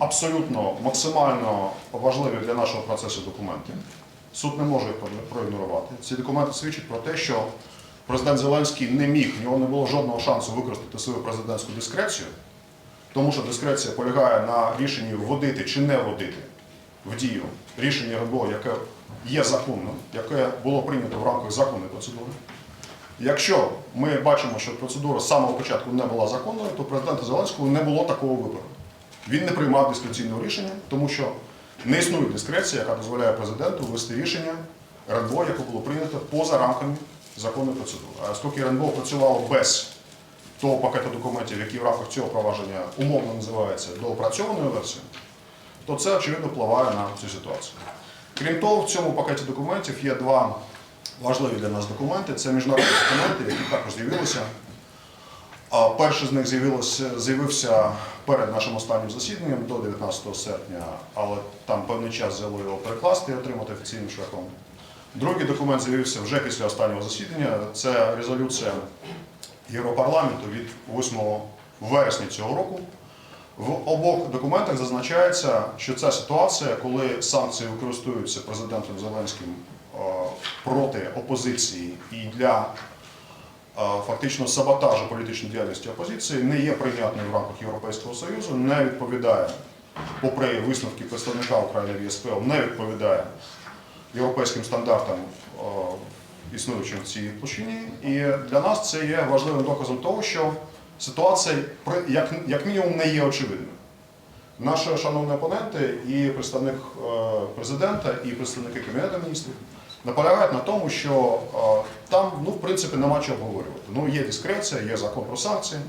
абсолютно максимально важливі для нашого процесу документи. Суд не може їх проігнорувати. Ці документи свідчать про те, що президент Зеленський не міг, в нього не було жодного шансу використати свою президентську дискрецію, тому що дискреція полягає на рішенні вводити чи не вводити в дію рішення РНБО, яке є законним, яке було прийнято в рамках законної процедури. Якщо ми бачимо, що процедура з самого початку не була законною, то президента Зеленського не було такого вибору. Він не приймав дискреційного рішення, тому що не існує дискреція, яка дозволяє президенту ввести рішення РНБО, яке було прийнято поза рамками законної процедури. А оскільки РНБО працювало без того пакету документів, який в рамках цього провадження умовно називається доопрацьованою версією, то це очевидно впливає на цю ситуацію. Крім того, в цьому пакеті документів є два важливі для нас документи. Це міжнародні документи, які також з'явилися. А Перший з них з'явився перед нашим останнім засіданням до 19 серпня, але там певний час взяло його перекласти і отримати офіційним шляхом. Другий документ з'явився вже після останнього засідання. Це резолюція Європарламенту від 8 вересня цього року. В обох документах зазначається, що ця ситуація, коли санкції використовуються президентом Зеленським е, проти опозиції і для фактично саботажу політичної діяльності опозиції, не є прийнятною в рамках Європейського Союзу, не відповідає, попри висновки представника України в ЄСПЛ, не відповідає європейським стандартам існуючим в цій площині. І для нас це є важливим доказом того, що ситуація як, як мінімум не є очевидною. Наші шановні опоненти, і представник е, президента, і представники Кабінету міністрів наполягають на тому, що е, там, ну, в принципі, нема чого обговорювати. Ну, є дискреція, є закон про санкції,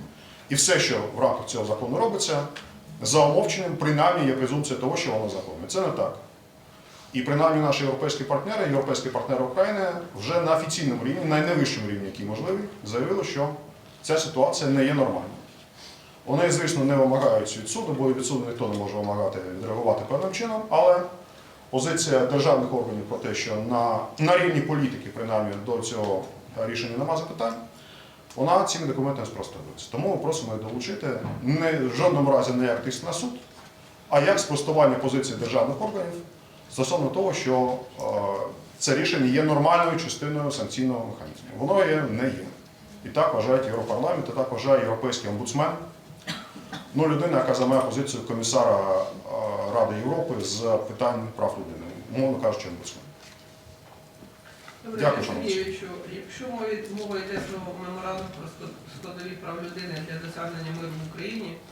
і все, що в рамках цього закону робиться, за умовченням, принаймні є презумпція того, що воно законне. Це не так. І принаймні наші європейські партнери, європейські партнери України вже на офіційному рівні, на найвищому рівні, який можливий, заявили, що ця ситуація не є нормальною. Вони, звісно, не вимагають від суду, бо від суду ніхто не може вимагати відреагувати певним чином, але позиція державних органів про те, що на, на рівні політики, принаймні, до цього рішення нема запитань, вона цими документами спростовується. Тому ми просимо її долучити не, в жодному разі не як тиск на суд, а як спростування позиції державних органів стосовно того, що е, це рішення є нормальною частиною санкційного механізму. Воно є не є. І так вважають Європарламент, і так вважає європейський омбудсмен. Ну, людина, яка займає позицію комісара е, Ради Європи з питань прав людини, умовно кажучи, омбудсмен. Добре, Дякую, шановні. Сергійовичу, якщо мова- мова йде про меморандум про складові прав людини для досягнення миру в Україні,